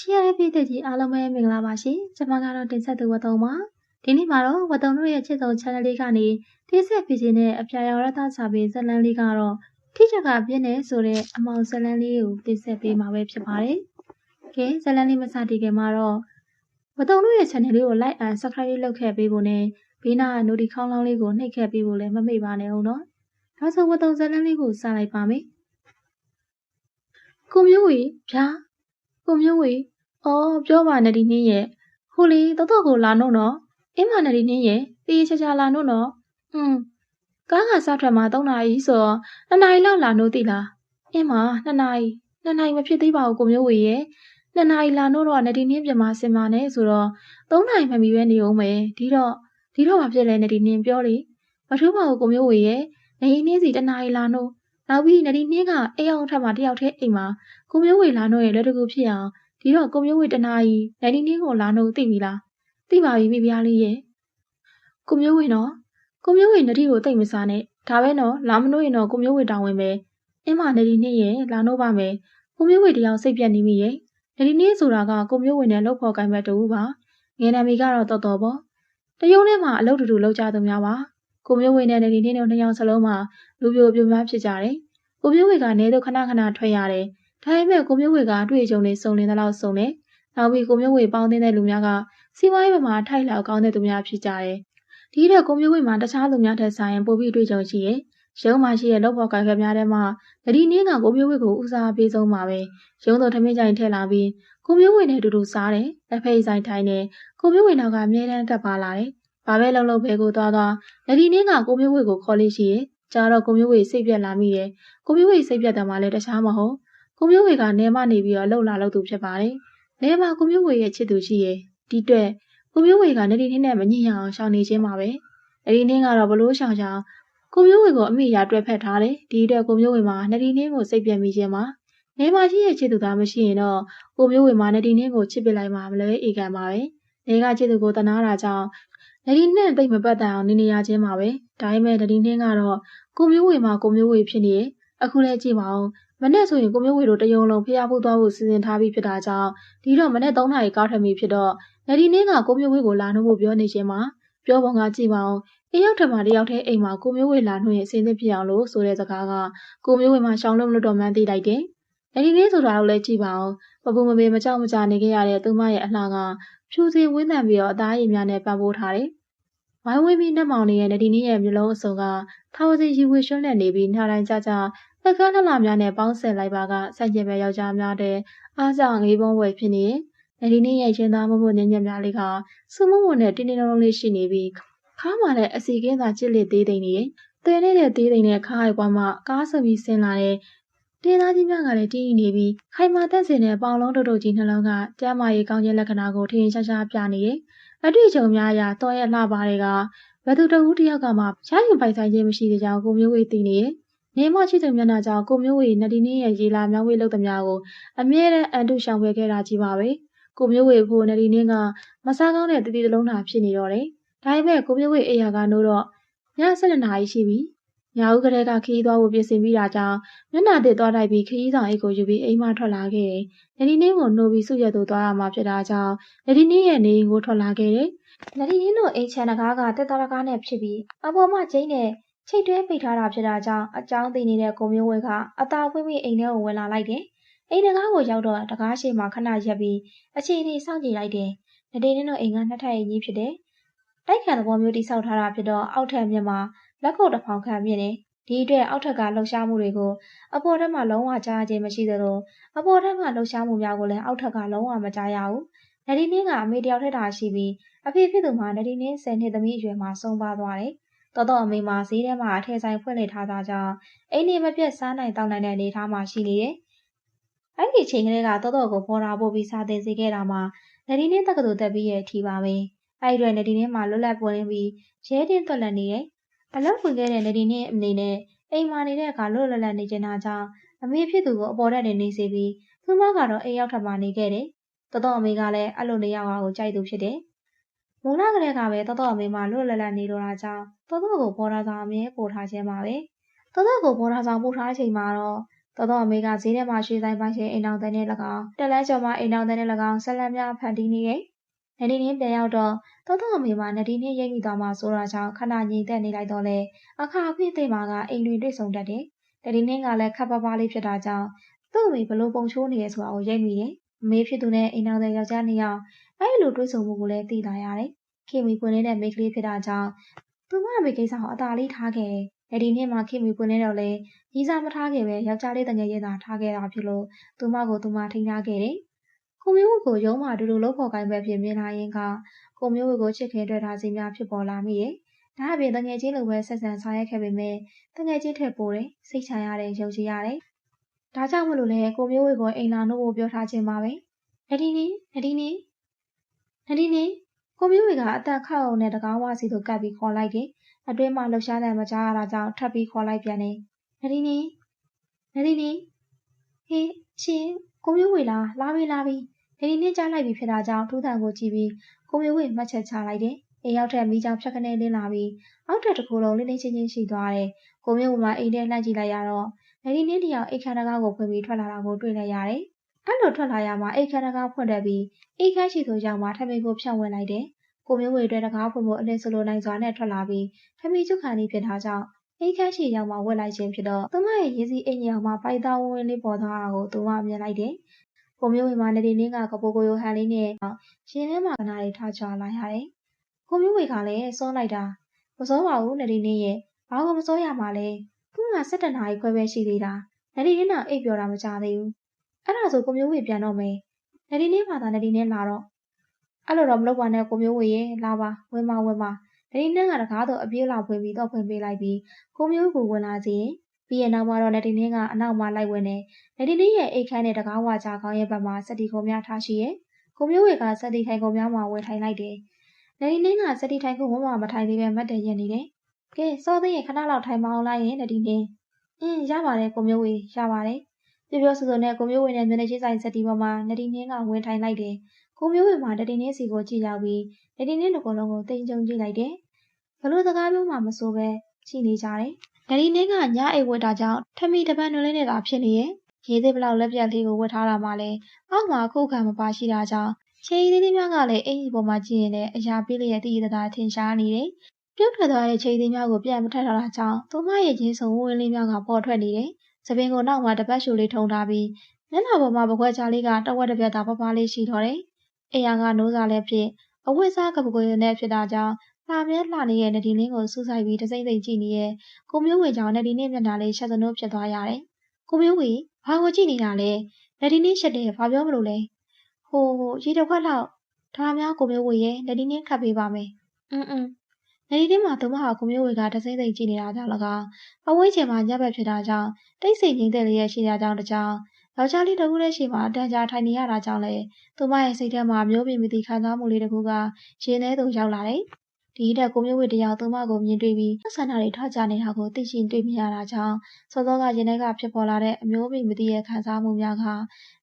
ချစ်ရတဲ့ပြည်သူကြီးအားလုံးပဲမင်္ဂလာပါရှင်။ကျွန်မကတော့တင်ဆက်သူဝတ်တုံပါ။ဒီနေ့မှာတော့ဝတ်တုံတို့ရဲ့ချစ်ဆုံး channel လေးကနေတင်ဆက်ပြခြင်းနဲ့အပြာရောင်ရသစာပေဇက်လန်းလေးကတော့ထိချက်ကပြည့်နေဆိုတဲ့အမောင်ဇက်လန်းလေးကိုတင်ဆက်ပေးမှာပဲဖြစ်ပါတယ်။ကဲဇက်လန်းလေးမစတည်ခင်မှာတော့ဝတ်တုံတို့ရဲ့ channel လေးကို like and subscribe လုပ်ခဲ့ပေးဖို့နဲ့ဘေးနား notification ခေါင်းလောင်းလေးကိုနှိပ်ခဲ့ပေးဖို့လည်းမမေ့ပါနဲ့ဦးနော်။ဒါဆိုဝတ်တုံဇက်လန်းလေးကိုစလိုက်ပါမယ်။ကိုမျိုးဝေဗျာကိုမျိုးဝေ အော်ပြောပါနဲ့ဒီနှင်းရဲ့ဟိုလေတော်တော်ကိုလာနို့နော်အင်းမနဲ့ဒီနှင်းရဲ့တေးချာချာလာနို့နော်ဟွန်းကားကစားထွက်မှာ3နာရီဆိုတော့2နာရီလောက်လာနို့သိလားအင်းမ2နာရီ2နာရီမဖြစ်သေးပါဘူးကိုမျိုးဝေရဲ့2နာရီလာနို့တော့နဲ့ဒီနှင်းပြမစင်ပါနဲ့ဆိုတော့3နာရီမှမီပဲနေအောင်မယ်ဒီတော့ဒီတော့မဖြစ်လဲနဲ့ဒီနှင်းပြောလေမထူးပါဘူးကိုမျိုးဝေရဲ့နေနှင်းစီ2နာရီလာနို့နောက်ပြီးနေဒီနှင်းကအိမ်အောင်ထက်မှာတယောက်တည်းအိမ်မှာကိုမျိုးဝေလာနို့ရဲ့လက်တကူဖြစ်အောင် ဒီတော့ကိုမျိုးဝေတနာကြီးနိုင်နီနင်းကိုလာလို့သိပြီလားသိပါပြီမိဖုရားလေးရဲ့ကိုမျိုးဝေနော်ကိုမျိုးဝေနတိကိုတိတ်မစားနဲ့ဒါပဲနော်လာမလို့ရင်တော့ကိုမျိုးဝေတောင်းဝင်မယ်အင်းမနေဒီနှစ်ရဲ့လာလို့ပါမယ်ကိုမျိုးဝေတယောက်စိတ်ပြက်နေမိရဲ့နေဒီနှစ်ဆိုတာကကိုမျိုးဝေနဲ့လှုပ်ဖော်ကိုင်းမဲ့တူပါငယ်နာမီကတော့တော်တော်ပေါ့တယုံထဲမှာအလုပ်တူတူလုပ်ကြသူများပါကိုမျိုးဝေနဲ့နေဒီနှစ်တို့နှစ်ယောက်စလုံးမှာလူပြိုပြိုများဖြစ်ကြတယ်ကိုမျိုးဝေကနေတော့ခဏခဏထွက်ရတယ် ဒါပေမဲ့ကိုမျိုးဝေကအတွေ့အကြုံတွေစုံလင်တဲ့လောက်စုံတယ်။နောက်ပြီးကိုမျိုးဝေပေါင်းတဲ့လူများကစီးပွားရေးဘက်မှာထိုက်လောက်ကောင်းတဲ့သူများဖြစ်ကြတယ်။ဒီတဲ့ကိုမျိုးဝေမှာတခြားလူများထက်ဆိုင်ရင်ပိုပြီးအတွေ့အကြုံရှိရဲ့။ရုံးမှာရှိတဲ့လောက်ပေါ်ကိုင်ခများထဲမှာဂဒီနင်းကကိုမျိုးဝေကိုဦးစားပေးဆုံးပါပဲ။ရုံးတော်ထမင်းကြိုင်ထည့်လာပြီးကိုမျိုးဝေနဲ့အတူတူစားတယ်။လက်ဖိတ်ဆိုင်ထိုင်တယ်။ကိုမျိုးဝေနောက်ကအမြဲတမ်းကပ်ပါလာတယ်။ဘာပဲလုံလုံပဲကိုသွားသွားဂဒီနင်းကကိုမျိုးဝေကိုခေါ်လေးရှိရဲ့။ကြာတော့ကိုမျိုးဝေစိတ်ပြက်လာမိတယ်။ကိုမျိုးဝေစိတ်ပြက်တယ်မှလည်းတခြားမဟုတ်။ ကိုမျိုးဝေကနေမနေပြီးတော့လှုပ်လာလို့သူဖြစ်ပါတယ်။နေမကိုမျိုးဝေရဲ့ချစ်သူရှိရဲ့ဒီအတွက်ကိုမျိုးဝေကနေဒီနေ့နဲ့မညင်ရအောင်ရှောင်နေခြင်းပါပဲ။နေဒီနေ့ကတော့ဘလို့ရှောင်ရှောင်ကိုမျိုးဝေကိုအမိရာတွဲဖက်ထားတယ်။ဒီအတွက်ကိုမျိုးဝေမှာနေဒီနေ့ကိုစိတ်ပြည့်မိခြင်းပါ။နေမရှိရဲ့ချစ်သူသားမရှိရင်တော့ကိုမျိုးဝေမှာနေဒီနေ့ကိုချစ်ပစ်လိုက်မှာမလဲအေကန်ပါပဲ။နေကချစ်သူကိုတနာတာကြောင့်နေဒီနဲ့တိတ်မပတ်တန်အောင်နေနေရခြင်းပါပဲ။ဒါပေမဲ့နေဒီနေ့ကတော့ကိုမျိုးဝေမှာကိုမျိုးဝေဖြစ်နေအခုလဲကြည့်ပါဦး မနေ့ဆိုရင်ကိုမျိုးဝေတို့တယုံလုံးဖျားဖို့သွားဖို့စီစဉ်ထားပြီးဖြစ်တာကြောင့်ဒီတော့မနေ့3နာရီကားထွက်ပြီးဖြစ်တော့နေဒီနေ့ကကိုမျိုးဝေကိုလာနှုတ်ဖို့ပြောနေခြင်းမှာပြောပုံကကြည့်ပါအောင်အရောက်ထက်မှတယောက်တည်းအိမ်မှာကိုမျိုးဝေလာနှုတ်ရင်အစင်းသစ်ဖြစ်အောင်လို့ဆိုတဲ့စကားကကိုမျိုးဝေမှာရှောင်းလုံးလို့တော့မှန်းသိလိုက်တယ်။နေဒီနေ့ဆိုတာကိုလည်းကြည့်ပါအောင်ပပူမမေမကြောက်မကြနေခဲ့ရတဲ့သူမရဲ့အလှကဖြူစီဝင်းတန်ပြီးတော့အသားရည်များနဲ့ပံ့ပိုးထားတယ်။ဝိုင်းဝင်းပြီးနှက်မောင်နေရဲ့နေဒီနေ့ရဲ့မျိုးလုံးအစုံကထာဝစီရီဝေရွှန်းလက်နေပြီးနှာတိုင်းကြကြ။ သက်ကားနှလများနဲ့ပေါင်းဆက်လိုက်ပါကဆန့်ကျင်ဘက်ယောက်ျားများတဲ့အားကြောင့်ငေးပုံးဝယ်ဖြစ်နေ။နေဒီနေ့ရဲ့ချင်းသားမမို့ညံ့ညံ့များလေးကစူမုံမုံနဲ့တင်းတင်းလုံးလုံးလေးရှိနေပြီးခါမှလည်းအစီကင်းသာချစ်လက်သေးသိမ့်နေ။သွေနေတဲ့သေးသိမ့်နဲ့ခါးရိုက်ပွားမှကားဆိုပြီးဆင်းလာတဲ့တင်းသားကြီးများကလည်းတင်းနေပြီးခိုင်မာတက်စင်တဲ့ပေါင်လုံးတုတ်တုတ်ကြီးနှလုံးကကျမ်းမာရေးကောင်းခြင်းလက္ခဏာကိုထင်ရှားရှားပြနေတယ်။အတွေ့အကြုံများအရတော်ရဲ့လှပါတွေကဘယ်သူတဦးတယောက်ကမှရရင်ပိုင်ဆိုင်ခြင်းမရှိတဲ့ကြောင်းကိုမျိုးဝေသိနေတယ် နေမရှိသူမျက်နှာကြောင့်ကိုမျိုးဝေနဒီနင်းရဲ့ရေလာမြောင်းဝေးလုပ်သမျှကိုအမြဲတမ်းအန်တုရှောင်ပွဲခဲ့တာကြီးပါပဲကိုမျိုးဝေဖို့နဒီနင်းကမစားကောင်းတဲ့တတိတလုံးသာဖြစ်နေတော့တယ်ဒါပေမဲ့ကိုမျိုးဝေအိယာကနိုးတော့ည7နာရီရှိပြီညာဦးကလေးကခီးသွားဖို့ပြင်ဆင်ပြီးတာကြောင့်မျက်နှာတစ်သွားတိုက်ပြီးခီးဆောင်အိတ်ကိုယူပြီးအိမ်မထွက်လာခဲ့တယ်။နဒီနင်းကိုနှိုးပြီးစုရက်သို့သွားရမှာဖြစ်တာကြောင့်နဒီနင်းရဲ့နေအိမ်ကိုထွက်လာခဲ့တယ်။နဒီနင်းတို့အိမ်ချန်တကားကတက်တော်တကားနဲ့ဖြစ်ပြီးအပေါ်မှကျင်းနဲ့ ချိတ်တွဲပိတ်ထားတာဖြစ်တာကြောင့်အကြောင်းသိနေတဲ့ကိုမျိုးဝဲကအသာဖွင့်ပြီးအိမ်ထဲကိုဝင်လာလိုက်တယ်။အိမ်တကားကိုရောက်တော့တကားရှိမှခဏရက်ပြီးအခြေအနေစောင့်ကြည့်လိုက်တယ်။နဒေနဲ့တော့အိမ်ကနှစ်ထပ်အိမ်ကြီးဖြစ်တယ်။တိုက်ခံသဘောမျိုးတိဆောက်ထားတာဖြစ်တော့အောက်ထပ်မြက်မှာလက်ခုပ်တစ်ဖောင်ခန့်မြင့်တယ်။ဒီအတွက်အောက်ထပ်ကလှုပ်ရှားမှုတွေကိုအပေါ်ထပ်မှာလုံးဝကြားခြင်းမရှိသလိုအပေါ်ထပ်မှာလှုပ်ရှားမှုများကိုလည်းအောက်ထပ်ကလုံးဝမကြားရဘူး။နဒီနင်းကအမေတယောက်ထက်တာရှိပြီးအဖေဖြစ်သူမှာနဒီနင်း10နှစ်သမီးအရွယ်မှာဆုံးပါသွားတယ်။ တော်တော်အမေမှာဈေးထဲမှာအထည်ဆိုင်ဖွင့်လှစ်ထားတာကြောင့်အိမ်နေမပြတ်စားနိုင်တောင်းနိုင်တဲ့အနေအထားမှာရှိနေတယ်။အဲ့ဒီချိန်ကလေးကတော်တော်ကိုပေါ်တာပို့ပြီးစားတင်စေခဲ့တာမှာနဒီနင်းတက္ကသိုလ်တက်ပြီးရဲ့ထီပါပဲ။အဲ့ဒီအတွက်နဒီနင်းမှာလွတ်လပ်ပွင့်ပြီးရဲတင်းသွက်လက်နေတယ်။အလုပ်ဝင်ခဲ့တဲ့နဒီနင်းအနေနဲ့အိမ်မှာနေတဲ့အခါလွတ်လပ်လပ်နေကျင်တာကြောင့်အမေဖြစ်သူကိုအပေါ်တက်နေနေစေပြီးသူမကတော့အိမ်ရောက်ထပ်မှနေခဲ့တယ်။တော်တော်အမေကလည်းအဲ့လိုနေရောက်အောင်ကြိုက်သူဖြစ်တယ်။ မူလကလေးကပဲတော်တော်အမေမှလွတ်လပ်လပ်နေတော့တာကြောင့်တော်တော်ကိုပေါ်ထားဆောင်အမြဲပို့ထားခြင်းပါပဲတော်တော်ကိုပေါ်ထားဆောင်ပို့ထားချိန်မှာတော့တော်တော်အမေကဈေးထဲမှာရွှေဆိုင်ပိုင်ရှင်အိမ်အောင်တဲ့နဲ့၎င်းတက်လန်းကျော်မှာအိမ်အောင်တဲ့နဲ့၎င်းဆက်လက်များဖန်တီးနေတယ်။နဒီနင်းပြန်ရောက်တော့တော်တော်အမေမှာနဒီနင်းရိပ်မိသွားမှဆိုတာကြောင့်ခဏငြိမ်သက်နေလိုက်တော့လေအခါအခွင့်သိမှာကအိမ်တွင်တွေ့ဆုံတတ်တယ်။နဒီနင်းကလည်းခပ်ပါးပါးလေးဖြစ်တာကြောင့်သူ့အမေဘလို့ပုံချိုးနေရဲဆိုတာကိုရိပ်မိတယ်။အမေဖြစ်သူနဲ့အိမ်အောင်တဲ့ယောက်ျားနှစ်ယောက် အဲ့လိုတွေ့ဆုံမှုကိုလည်းသိလာရတယ်။ခင်မီပွင့်နေတဲ့မိန်းကလေးဖြစ်တာကြောင့်သူမအမေကိစ္စကိုအသာလေးထားခဲ့တယ်။အဲဒီနေ့မှခင်မီပွင့်နေတော့လေကြီးစားမထားခဲ့ပဲယောက်ျားလေးတငယ်ချင်းသာထားခဲ့တာဖြစ်လို့သူမကိုသူမထိန်းထားခဲ့တယ်။ကိုမျိုးဝကိုရုံးမှအတူတူလှုပ်ဖော်ကိုင်းပဲဖြစ်မြင်လာရင်ကကိုမျိုးဝကိုချစ်ခင်တွေ့ထားစီများဖြစ်ပေါ်လာမိတယ်။ဒါအပြင်တငယ်ချင်းလိုပဲဆက်ဆံဆောင်ရွက်ခဲ့ပေမဲ့တငယ်ချင်းထက်ပိုတယ်စိတ်ချရတယ်ယုံကြည်ရတယ်။ဒါကြောင့်မလို့လေကိုမျိုးဝကိုအိမ်လာလို့ပြောထားခြင်းပါပဲ။နဒီနီနဒီနီ နဒီနီကိုမျိုးဝကအသက်ခောက်အောင်နဲ့တကားဝစီသို့ကပ်ပြီးခေါ်လိုက်တယ်။အတွင်းမှာလှုပ်ရှားတဲ့မကြားရတာကြောင့်ထပ်ပြီးခေါ်လိုက်ပြန်တယ်။နဒီနီနဒီနီဟေးရှင်ကိုမျိုးဝေလားလာပြီလာပြီနဒီနီကြားလိုက်ပြီဖြစ်တာကြောင့်ထူးထန်ကိုကြည့်ပြီးကိုမျိုးဝေမှတ်ချက်ချလိုက်တယ်။အိမ်ရောက်တဲ့မိကြောင်ဖြတ်ခနဲလင်းလာပြီးအောက်ထပ်တစ်ခုလုံးလင်းလင်းချင်းချင်းရှိသွားတယ်။ကိုမျိုးဝေမှာအိမ်ထဲလှမ်းကြည့်လိုက်ရတော့နဒီနီတယောက်အိတ်ခမ်းတကားကိုဖွင့်ပြီးထွက်လာတာကိုတွေ့လိုက်ရတယ်။ အဲ့လိုထွက်လာရမှာအိတ်ခမ်းတကားဖွင့်တဲ့ပြီးအိတ်ခမ်းရှိသူရောက်မှထမင်းကိုဖြန့်ဝင်လိုက်တယ်။ကိုမျိုးဝေအတွက်တကားဖွင့်ဖို့အလင်းစလိုနိုင်စွာနဲ့ထွက်လာပြီးထမင်းကျုပ်ခါနေဖြစ်တာကြောင့်အိတ်ခမ်းရှိရောက်မှဝက်လိုက်ခြင်းဖြစ်တော့သူမရဲ့ရည်စည်းအိမ်ကြီးအောင်မှပိုက်သားဝင်းဝင်းလေးပေါ်သွားတာကိုသူမမြင်လိုက်တယ်။ကိုမျိုးဝေမှာနေဒီနင်းကကပိုကိုယိုဟန်လေးနဲ့ရှင်ထဲမှာကနာရီထားချလာရတယ်။ကိုမျိုးဝေကလည်းစောလိုက်တာမစောပါဘူးနေဒီနင်းရဲ့ဘာလို့မစောရမှာလဲ။ခုက7တနာရီခွဲပဲရှိသေးတာ။နေဒီနင်းကအိပ်ပျော်တာမကြသေးဘူး။ အဲ့ဒါဆိုကိုမျိုးဝေပြန်တော့မယ်။နေဒီနင်းကသာနေဒီနင်းလာတော့အဲ့လိုတော့မလုပ်ပါနဲ့ကိုမျိုးဝေရဲ့လာပါဝင်ပါဝင်ပါဒဒီနန်းကတကားတော့အပြေးလာဖွင့်ပြီးတော့ဖွင့်ပေးလိုက်ပြီးကိုမျိုးကိုဝင်လာစီရင်ပြီးရင်နောက်မှာတော့နေဒီနင်းကအနောက်မှာလိုက်ဝင်နေနေဒီနင်းရဲ့အိတ်ခမ်းနဲ့တကားဝါချခေါင်းရဲ့ဘက်မှာစက်တီကုန်များထားရှိရဲ့ကိုမျိုးဝေကစက်တီထိုင်ကုန်များမှာဝယ်ထိုင်လိုက်တယ်နေဒီနင်းကစက်တီထိုင်ကုန်မှာမထိုင်သေးပဲမတ်တရရက်နေတယ်ကဲစောသိရင်ခဏလောက်ထိုင်မအောင်လိုက်ရင်နေဒီနင်းအင်းရပါတယ်ကိုမျိုးဝေရပါတယ် ပြောပြောဆိုဆိုနဲ့ကိုမျိုးဝေနဲ့မျက်နှာချင်းဆိုင်စက်တီပေါ်မှာနေဒီနင်းကဝင်ထိုင်လိုက်တယ်ကိုမျိုးဝေမှာတတိနင်းစီကိုကြည့်ရောက်ပြီးတတိနင်းတစ်ခုလုံးကိုတင်ကြုံကြည့်လိုက်တယ်။ဘလို့စကားမျိုးမှမဆိုပဲရှိနေကြတယ်။တတိနင်းကညအိတ်ဝတ်တာကြောင့်ထမီတပတ်နွေးလေးနဲ့သာဖြစ်နေရဲ့။ရေးသေးဘလောက်လက်ပြတ်လေးကိုဝတ်ထားတာမှလည်းအောက်မှာခုခံမပါရှိတာကြောင့်ချေးသေးသေးများကလည်းအင်ကြီးပေါ်မှာကြည့်ရင်လည်းအရာပေးလျက်တည်ရတာထင်ရှားနေတယ်။ပြုတ်ထွက်သွားတဲ့ချေးသေးများကိုပြန်မထက်ထားတာကြောင့်သူမရဲ့ချင်းစုံဝင်းလေးများကပေါ်ထွက်နေတယ်။ သပင်ကိုနောက်မှာတပတ်ရှူလေးထုံထားပြီးမျက်နှာပေါ်မှာပကွက်ချလေးကတဝက်တစ်ပြက်သာပပလေးရှိတော့တယ်။အိယာကနိုးစားလည်းဖြစ်အဝတ်စားကပကိုရနဲ့ဖြစ်တာကြောင့်လှမြဲလှနေတဲ့နဒီလင်းကိုစူးစိုက်ပြီးတစိမ့်စိမ့်ကြည့်နေတဲ့ကိုမျိုးဝေကြောင့်နဒီနေ့မျက်နှာလေးရှက်စနိုးဖြစ်သွားရတယ်။ကိုမျိုးဝေဘာကိုကြည့်နေတာလဲ။နဒီနေ့ရှက်တယ်ဘာပြောမလို့လဲ။ဟိုရေတစ်ခွက်လောက်ဒါများကိုမျိုးဝေရဲ့နဒီနေ့ခတ်ပေးပါမယ်။အင်းအင်း နဒီနေ့မှာသူမဟာကိုမျိုးဝေကတစိမ့်စိမ့်ကြည့်နေတာကြောင့်၎င်းအဝင်းချင်မှာညဘက်ဖြစ်တာကြောင့်တိတ်ဆိတ်ငိမ့်သက်လေးရဲ့ရှိတာကြောင့်တကြောင်ယောက်ျားလေးတကူလေးရှိမှအတန်ကြာထိုင်နေရတာကြောင့်လေသူမရဲ့စိတ်ထဲမှာမျိုးပြမသိခံစားမှုလေးတကူကရင်ထဲသို့ရောက်လာတယ်။ဒီတက်ကိုမျိုးဝေတယောက်သူမကိုမြင်တွေ့ပြီးဆန္ဒတွေထောက်ကြနေတာကိုသိရှင်တွေ့မြင်ရတာကြောင့်စောစောကရင်ထဲကဖြစ်ပေါ်လာတဲ့အမျိုးပြမသိရဲ့ခံစားမှုများက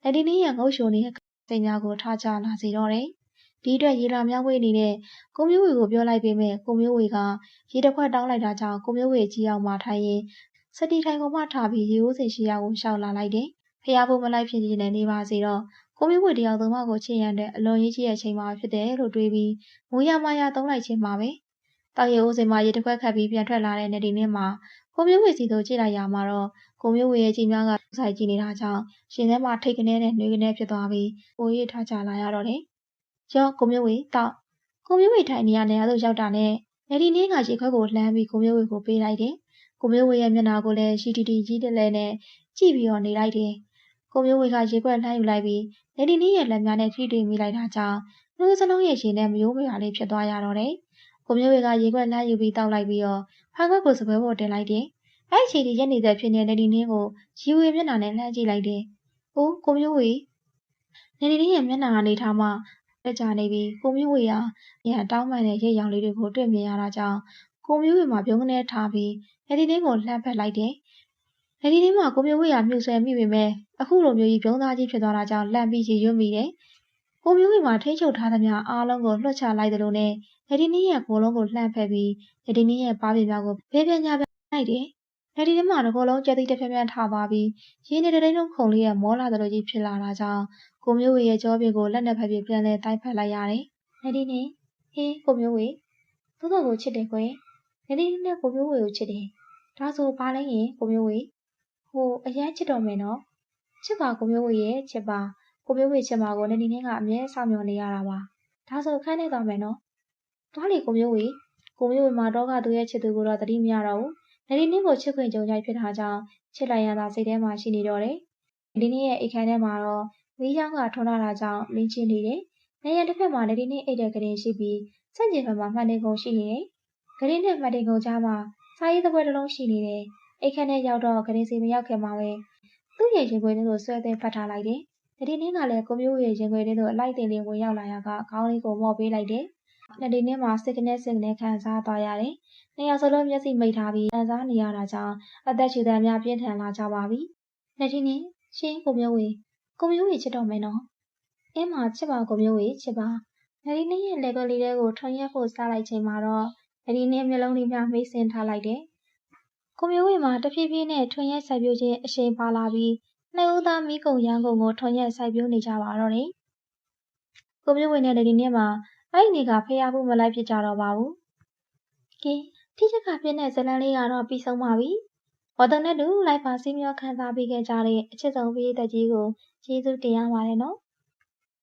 လက်ဒီနီရဲ့ငုတ်ရှုံနေတဲ့စိတ်များကိုထားကြလာစေတော့တယ်။ ဒီအတွက်ရေလာမြောင်းဝေးနေတဲ့ကိုမျိုးဝေကိုပြောလိုက်ပေမဲ့ကိုမျိုးဝေကရေတစ်ခွက်တောင်းလိုက်တာကြောင့်ကိုမျိုးဝေကြီးအောင်မှထိုင်ရင်စတီထိုင်ကုန်မှထားပြီးရေဦးစင်ရှိရာကိုရှောက်လာလိုက်တယ်။ဖျားဖို့မလိုက်ဖြစ်နေနေပါစေတော့ကိုမျိုးဝေတယောက်သုံးမကိုချစ်ရတဲ့အလွန်ရေးကြီးတဲ့အချိန်မှာဖြစ်တယ်လို့တွေးပြီးမူရမရသုံးလိုက်ခြင်းပါပဲ။တောက်ရေဦးစင်မှာရေတစ်ခွက်ခတ်ပြီးပြန်ထွက်လာတဲ့နေဒီနေ့မှာကိုမျိုးဝေစီတို့ကြည့်လိုက်ရမှာတော့ကိုမျိုးဝေရဲ့ကြည်များကဆိုင်ကြည့်နေတာကြောင့်ရှင်ထဲမှာထိတ်ကနေနဲ့နှွေးကနေဖြစ်သွားပြီးကိုရထားကြလာရတော့တယ်။ ကျော်ကိုမျိုးဝေတောက်ကိုမျိုးဝေထိုင်နေရနေရာသို့ရောက်တာနဲ့နေဒီနေ့ကရေခွက်ကိုလှမ်းပြီးကိုမျိုးဝေကိုပေးလိုက်တယ်။ကိုမျိုးဝေရဲ့မျက်နှာကိုလည်းရှိတီတီကြီးတလဲနဲ့ကြည့်ပြီးတော့နေလိုက်တယ်။ကိုမျိုးဝေကရေခွက်လှမ်းယူလိုက်ပြီးနေဒီနေ့ရဲ့လက်များနဲ့ထိတွေ့မိလိုက်တာကြောင့်နှုတ်စလုံးရဲ့ရှင်နဲ့မယိုးမရလေးဖြစ်သွားရတော့တယ်။ကိုမျိုးဝေကရေခွက်လှမ်းယူပြီးတောက်လိုက်ပြီးတော့ဖန်ခွက်ကိုစပွဲပေါ်တင်လိုက်တယ်။အဲ့ဒီချိန်ဒီရက်နေတဲ့ဖြစ်နေတဲ့ဒီနင်းကိုရီဝေမျက်နှာနဲ့လှမ်းကြည့်လိုက်တယ်။အိုးကိုမျိုးဝေနေဒီနေ့ရဲ့မျက်နှာကနေထားမှ တက်ကြနေပြီးကိုမျိုးဝေဟာညတောင်းပန်တဲ့ရိတ်ရောင်လေးတွေကိုတွေ့မြင်ရတာကြောင့်ကိုမျိုးဝေမှာပြုံးကနေထားပြီးနေဒီနေ့ကိုလှမ်းဖက်လိုက်တယ်။နေဒီနေ့မှာကိုမျိုးဝေဟာမြှုပ်ဆွဲမိပေမဲ့အခုလိုမျိုးကြီးပြုံးသားကြီးဖြစ်သွားတာကြောင့်လှမ်းပြီးရည်ရွတ်မိတယ်။ကိုမျိုးဝေမှာထိ ंछ ုပ်ထားသမျှအားလုံးကိုလွှတ်ချလိုက်တယ်လို့နဲ့နေဒီနေ့ရဲ့ကိုယ်လုံးကိုလှမ်းဖက်ပြီးနေဒီနေ့ရဲ့ပါးပြများကိုဖေးပြညာပြလိုက်တယ်။နေဒီထဲမှာတစ်ခုလုံးကြက်သီးတစ်ဖြန်းဖြန်းထားသွားပြီးရင်းနေတတိလုံးခုံလေးရဲ့မောလာတဲ့လိုကြီးဖြစ်လာတာကြောင့် ကိုမျိုးဝေရဲ့ကြောပြင်ကိုလက်နဲ့ဖက်ပြီးပြန်လဲတိုက်ဖက်လိုက်ရတယ်။နေဒီနဲ့ဟေးကိုမျိုးဝေသူ့တော်ကိုချစ်တယ်ကွယ်။နေဒီနဲ့ကိုမျိုးဝေကိုချစ်တယ်။ဒါဆိုဘာလဲရင်ကိုမျိုးဝေဟိုအရန်ချစ်တော်မယ်နော်။ချစ်ပါကိုမျိုးဝေရဲ့ချစ်ပါကိုမျိုးဝေချစ်မှာကိုနေဒီနဲ့ကအမြဲစောင့်မျှော်နေရတာပါ။ဒါဆိုခန်းနေသွားမယ်နော်။သွားလေကိုမျိုးဝေကိုမျိုးဝေမှာတော့ကသူရဲ့ချစ်သူကိုတော့တတိမရတော့ဘူး။နေဒီနေ့ကိုချစ်ခွင့်ကြုံကြိုက်ဖြစ်တာကြောင့်ချစ်လိုက်ရတာစိတ်ထဲမှာရှိနေတော့တယ်။နေဒီနေ့ရဲ့အိတ်ခမ်းထဲမှာတော့ မီးချောင်းကထွန်းလာတာကြောင့်လင်းချင်းနေတယ်။နေရတစ်ဖက်မှာနေဒီနေ့အိတ်တဲ့ကလေးရှိပြီးစန့်ကျင်ဘက်မှာမှန်နေကုန်ရှိနေတယ်။ကလေးနဲ့မှန်နေကုန်ကြားမှာစာရေးသပွဲတစ်လုံးရှိနေတယ်။အိတ်ခမ်းထဲရောက်တော့ကလေးစီမရောက်ခင်မှာပဲသူ့ရဲ့ရင်ခွေလေးကိုဆွဲသိမ်းဖတ်ထားလိုက်တယ်။နေဒီနေ့ကလည်းကိုမျိုးရဲ့ရင်ခွေလေးကိုအလိုက်တင်လေးဝင်ရောက်လာရကခေါင်းလေးကိုမော့ပေးလိုက်တယ်။နေဒီနေ့မှာစိတ်ကနေစိတ်ကနေခံစားသွားရတယ်။နေရာစလုံးမျက်စိမိတ်ထားပြီးခံစားနေရတာကြောင့်အသက်ရှူတဲ့များပြင်းထန်လာကြပါပြီ။နေဒီနေ့ရှင်းကိုမျိုးဝေ ကိုမျိုးဝေချစ်တော်မယ်နော်။အင်းမှာချစ်ပါကိုမျိုးဝေချစ်ပါ။နေဒီနေ့ရဲ့လေကလေးတွေကိုထွန်ရက်ဖို့စားလိုက်ချိန်မှာတော့နေဒီနေ့မျိုးလုံးလေးများမေးစင်ထားလိုက်တယ်။ကိုမျိုးဝေမှာတဖြည်းဖြည်းနဲ့ထွန်ရက်စိုက်ပျိုးခြင်းအရှိန်ပါလာပြီးနှစ်ဦးသားမိကုံရန်ကုန်ကိုထွန်ရက်စိုက်ပျိုးနေကြပါတော့တယ်။ကိုမျိုးဝေနဲ့နေဒီနေ့မှာအဲ့ဒီနေ့ကဖျားဖို့မလိုက်ဖြစ်ကြတော့ပါဘူး။ကဲထိချက်ကပြင်းတဲ့ဇလန်းလေးကတော့ပြီးဆုံးပါပြီ။ဝတ်တုံနဲ့တူလိုက်ပါစီးမျောခန်းစားပေးခဲ့ကြတဲ့အချစ်ဆုံးပရိသတ်ကြီးကို ကျေးဇူးတင်ရပါတယ်နော်။